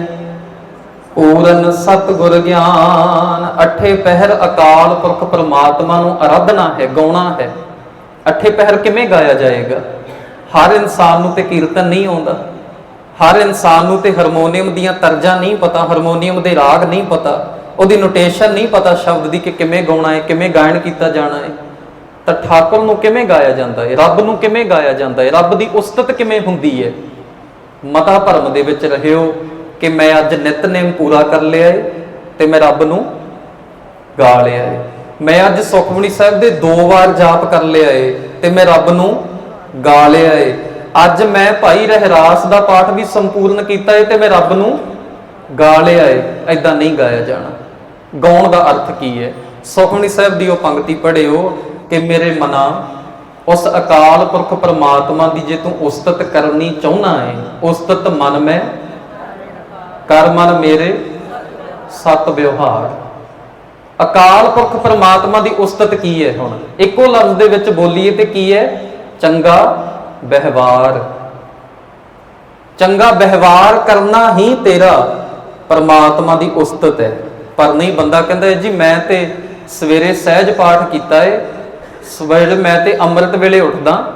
ਪੂਰਨ ਸਤਿਗੁਰ ਗਿਆਨ, ਅਠੇ ਪਹਿਰ ਅਕਾਲ ਪੁਰਖ ਪਰਮਾਤਮਾ ਨੂੰ ਆਰਾਧਨਾ ਹੈ, ਗਾਉਣਾ ਹੈ। ਅਠੇ ਪਹਿਰ ਕਿਵੇਂ ਗਾਇਆ ਜਾਏਗਾ? ਹਰ ਇਨਸਾਨ ਨੂੰ ਤੇ ਕੀਰਤਨ ਨਹੀਂ ਆਉਂਦਾ। ਹਰ ਇਨਸਾਨ ਨੂੰ ਤੇ ਹਾਰਮੋਨੀਅਮ ਦੀਆਂ ਤਰਜ਼ਾਂ ਨਹੀਂ ਪਤਾ, ਹਾਰਮੋਨੀਅਮ ਦੇ ਰਾਗ ਨਹੀਂ ਪਤਾ। ਉਹਦੀ ਨੋਟੇਸ਼ਨ ਨਹੀਂ ਪਤਾ ਸ਼ਬਦ ਦੀ ਕਿ ਕਿਵੇਂ ਗਾਉਣਾ ਹੈ, ਕਿਵੇਂ ਗਾਇਨ ਕੀਤਾ ਜਾਣਾ ਹੈ। ਤਾਂ ਠਾਕੁਰ ਨੂੰ ਕਿਵੇਂ ਗਾਇਆ ਜਾਂਦਾ ਹੈ? ਰੱਬ ਨੂੰ ਕਿਵੇਂ ਗਾਇਆ ਜਾਂਦਾ ਹੈ? ਰੱਬ ਦੀ ਉਸਤਤ ਕਿਵੇਂ ਹੁੰਦੀ ਹੈ? ਮਤਾ ਭਰਮ ਦੇ ਵਿੱਚ ਰਹਿਓ ਕਿ ਮੈਂ ਅੱਜ ਨਿਤਨੇਮ ਪੂਰਾ ਕਰ ਲਿਆ ਏ ਤੇ ਮੈਂ ਰੱਬ ਨੂੰ ਗਾ ਲਿਆ ਹੈ। ਮੈਂ ਅੱਜ ਸੁਖਮਨੀ ਸਾਹਿਬ ਦੇ ਦੋ ਵਾਰ ਜਾਪ ਕਰ ਲਿਆ ਏ ਤੇ ਮੈਂ ਰੱਬ ਨੂੰ ਗਾ ਲਿਆ ਏ ਅੱਜ ਮੈਂ ਭਾਈ ਰਹਿਰਾਸ ਦਾ ਪਾਠ ਵੀ ਸੰਪੂਰਨ ਕੀਤਾ ਏ ਤੇ ਮੈਂ ਰੱਬ ਨੂੰ ਗਾ ਲਿਆ ਏ ਐਦਾਂ ਨਹੀਂ ਗਾਇਆ ਜਾਣਾ। ਗਾਉਣ ਦਾ ਅਰਥ ਕੀ ਹੈ? ਸੁਖਮਨੀ ਸਾਹਿਬ ਦੀ ਉਹ ਪੰਕਤੀ ਪੜ੍ਹਿਓ ਕਿ ਮੇਰੇ ਮਨਾ, ਉਸ ਅਕਾਲ ਪੁਰਖ ਪਰਮਾਤਮਾ ਦੀ ਜੇ ਤੂੰ ਉਸਤਤ ਕਰਨੀ ਚਾਹੁੰਦਾ ਹੈ, ਉਸਤਤ ਮਨ ਮੈਂ, ਕਰ ਮਨ ਮੇਰੇ ਸਤ ਵਿਵਹਾਰ। ਅਕਾਲ ਪੁਰਖ ਪਰਮਾਤਮਾ ਦੀ ਉਸਤਤ ਕੀ ਹੈ ਹੁਣ? ਇੱਕੋ ਲਫ਼ਜ਼ ਦੇ ਵਿੱਚ ਬੋਲੀਏ ਤੇ ਕੀ ਹੈ? ਚੰਗਾ ਵਿਵਹਾਰ ਚੰਗਾ ਵਿਵਹਾਰ ਕਰਨਾ ਹੀ ਤੇਰਾ ਪਰਮਾਤਮਾ ਦੀ ਉਸਤਤ ਹੈ। ਪਰ ਨਹੀਂ, ਬੰਦਾ ਕਹਿੰਦਾ ਜੀ, ਮੈਂ ਤੇ ਸਵੇਰੇ ਸਹਿਜ ਪਾਠ ਕੀਤਾ ਏ। ਸਵੇਰੇ ਮੈਂ ਤੇ ਅੰਮ੍ਰਿਤ ਵੇਲੇ ਉੱਠਦਾ।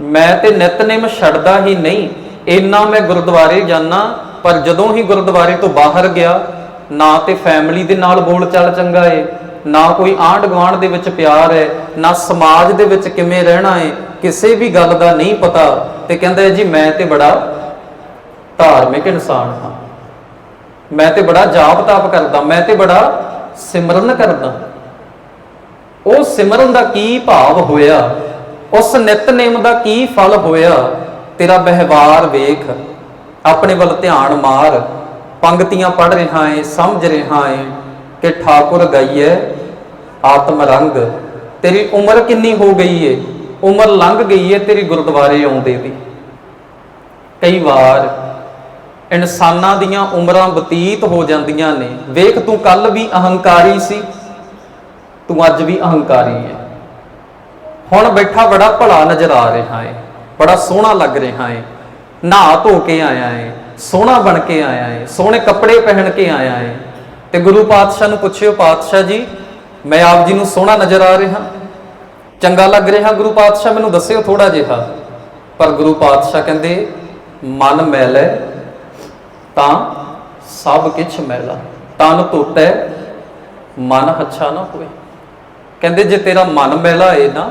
ਮੈਂ ਤੇ ਨਿਤਨੇਮ ਛੱਡਦਾ ਹੀ ਨਹੀਂ। ਇੰਨਾ ਮੈਂ ਗੁਰਦੁਆਰੇ ਜਾਣਾ ਪਰ ਜਦੋਂ ਹੀ ਗੁਰਦੁਆਰੇ ਤੋਂ ਬਾਹਰ ਗਿਆ, ਨਾ ਤੇ ਫੈਮਿਲੀ ਦੇ ਨਾਲ ਬੋਲ ਚਾਲ ਚੰਗਾ ਏ, ਨਾ ਕੋਈ ਆਂਢ ਗੁਆਂਢ ਦੇ ਵਿੱਚ ਪਿਆਰ ਹੈ ਨਾ ਸਮਾਜ ਦੇ ਵਿੱਚ ਕਿਵੇਂ ਰਹਿਣਾ ਏ, ਕਿਸੇ ਵੀ ਗੱਲ ਦਾ ਨਹੀਂ ਪਤਾ। ਤੇ ਕਹਿੰਦਾ ਜੀ, ਮੈਂ ਤੇ ਬੜਾ ਧਾਰਮਿਕ ਇਨਸਾਨ ਹਾਂ। ਮੈਂ ਤੇ ਬੜਾ ਜਾਪ ਤਾਪ ਕਰਦਾ, ਮੈਂ ਤੇ ਬੜਾ ਸਿਮਰਨ ਕਰਦਾ। ਉਹ ਸਿਮਰਨ ਦਾ ਕੀ ਭਾਵ ਹੋਇਆ? ਉਸ ਨਿਤਨੇਮ ਦਾ ਕੀ ਫਲ ਹੋਇਆ? ਤੇਰਾ ਵਿਵਹਾਰ ਵੇਖ, ਆਪਣੇ ਵੱਲ ਧਿਆਨ ਮਾਰ, ਪੰਕਤੀਆਂ ਪੜ ਰਿਹਾ ਏ, ਸਮਝ ਰਿਹਾ ਏ ਕਿ ਠਾਕੁਰ ਗਈਏ ਆਤਮ ਰੰਗ। ਤੇਰੀ ਉਮਰ ਕਿੰਨੀ ਹੋ ਗਈ ਏ? ਉਮਰ ਲੰਘ ਗਈ ਏ ਤੇਰੀ ਗੁਰਦੁਆਰੇ ਆਉਂਦੇ ਦੀ। ਕਈ ਵਾਰ ਇਨਸਾਨਾਂ ਦੀਆਂ ਉਮਰਾਂ ਬਤੀਤ ਹੋ ਜਾਂਦੀਆਂ ਨੇ। ਵੇਖ, ਤੂੰ ਕੱਲ ਵੀ ਅਹੰਕਾਰੀ ਸੀ, ਤੂੰ ਅੱਜ ਵੀ ਅਹੰਕਾਰੀ ਹੈ। ਹੁਣ ਬੈਠਾ ਬੜਾ ਭਲਾ ਨਜ਼ਰ ਆ ਰਿਹਾ ਹੈ ਬੜਾ ਸੋਹਣਾ ਲੱਗ ਰਿਹਾ ਹੈ ਨਹਾ ਧੋ ਕੇ ਆਇਆ ਹੈ ਸੋਹਣਾ ਬਣ ਕੇ ਆਇਆ ਹੈ ਸੋਹਣੇ ਕੱਪੜੇ ਪਹਿਨ ਕੇ ਆਇਆ ਹੈ ਤੇ ਗੁਰੂ ਪਾਤਸ਼ਾਹ ਨੂੰ ਪੁੱਛਿਓ, ਪਾਤਸ਼ਾਹ ਜੀ, ਮੈਂ ਆਪ ਜੀ ਨੂੰ ਸੋਹਣਾ ਨਜ਼ਰ ਆ ਰਿਹਾ, ਚੰਗਾ ਲੱਗ ਰਿਹਾ ਗੁਰੂ ਪਾਤਸ਼ਾਹ? ਮੈਨੂੰ ਦੱਸਿਓ ਥੋੜਾ ਜਿਹਾ। ਪਰ ਗੁਰੂ ਪਾਤਸ਼ਾਹ ਕਹਿੰਦੇ, ਮਨ ਮੈਲ ਹੈ ਤਾਂ ਸਭ ਕਿਛ ਮੈਲਾ ਤਨ ਧੋਤੈ ਮਨ ਅੱਛਾ ਨਾ ਹੋਵੇ। ਕਹਿੰਦੇ ਜੇ ਤੇਰਾ ਮਨ ਮੈਲਾ ਏ ਨਾ,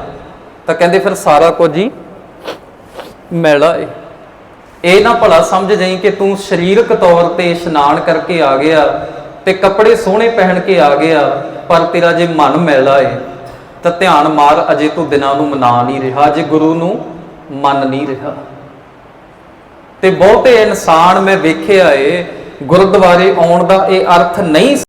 ਤਾਂ ਕਹਿੰਦੇ ਫਿਰ ਸਾਰਾ ਕੁਝ ਹੀ ਮੈਲਾ ਏ ਇਹ ਨਾ ਭਲਾ ਸਮਝ ਜਾਈ ਕਿ ਤੂੰ ਸਰੀਰਕ ਤੌਰ ਤੇ ਇਸ਼ਨਾਨ ਕਰਕੇ ਆ ਗਿਆ ਤੇ ਕੱਪੜੇ ਸੋਹਣੇ ਪਹਿਨ ਕੇ ਆ ਗਿਆ, ਪਰ ਤੇਰਾ ਜੇ ਮਨ ਮੈਲਾ ਏ ਤਾਂ ਧਿਆਨ ਮਾਰ ਅਜੇ ਤੂੰ ਦਿਨਾਂ ਨੂੰ ਮਨਾ ਨਹੀਂ ਰਿਹਾ, ਜੇ ਗੁਰੂ ਨੂੰ ਮੰਨ ਨਹੀਂ ਰਿਹਾ। ਤੇ ਬਹੁਤੇ ਇਨਸਾਨ ਮੈਂ ਵੇਖਿਆ ਏ ਗੁਰਦੁਆਰੇ ਆਉਣ ਦਾ ਇਹ ਅਰਥ ਨਹੀਂ